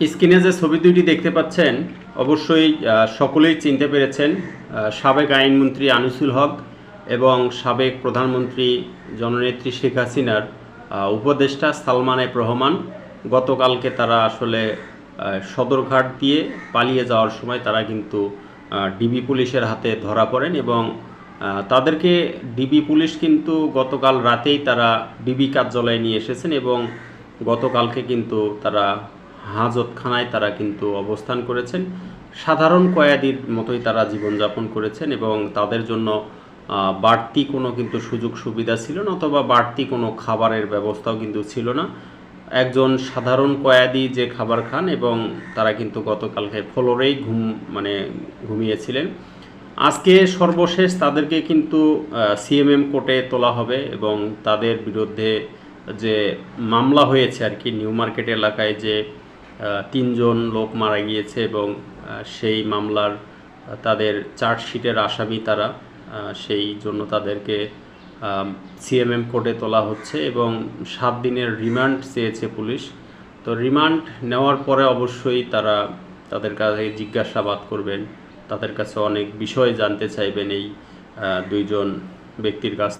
স্ক্রিনে যে ছবি দুইটি দেখতে পাচ্ছেন, অবশ্যই সকলেই চিনতে পেরেছেন সাবেক আইনমন্ত্রী আনিসুল হক এবং সাবেক প্রধানমন্ত্রী জননেত্রী শেখ হাসিনার উপদেষ্টা সালমান এফ রহমান গতকালকে তারা আসলে সদরঘাট দিয়ে পালিয়ে যাওয়ার সময় তারা কিন্তু ডিবি পুলিশের হাতে ধরা পড়েন এবং তাদেরকে ডিবি পুলিশ কিন্তু গতকাল রাতেই তারা ডিবি কার্যালয়ে নিয়ে এসেছেন এবং গতকালকে কিন্তু তারা হাজতখানায় তারা কিন্তু অবস্থান করেছেন। সাধারণ কয়াদির মতোই তারা জীবনযাপন করেছেন এবং তাদের জন্য বাড়তি কোনো কিন্তু সুযোগ সুবিধা ছিল না অথবা বাড়তি কোনো খাবারের ব্যবস্থাও কিন্তু ছিল না। একজন সাধারণ কয়াদি যে খাবার খান এবং তারা কিন্তু গতকালকে ফ্লোরেই ঘুম মানে ঘুমিয়েছিলেন। আজকে সর্বশেষ তাদেরকে কিন্তু সিএমএম কোর্টে তোলা হবে এবং তাদের বিরুদ্ধে যে মামলা হয়েছে আর কি নিউ মার্কেট এলাকায় যে তিনজন লোক মারা গিয়েছে এবং সেই মামলার তাদের চার্জশিটের আসামি তারা সেই জন্য তাদেরকে সিএমএম কোর্টে তোলা হচ্ছে এবং সাত দিনের রিমান্ড চেয়েছে পুলিশ। তো রিমান্ড নেওয়ার পরে অবশ্যই তারা তাদের কাছে জিজ্ঞাসাবাদ করবেন। তাদের কাছে অনেক বিষয় জানতে চাইবেন এই দুইজন ব্যক্তির কাছ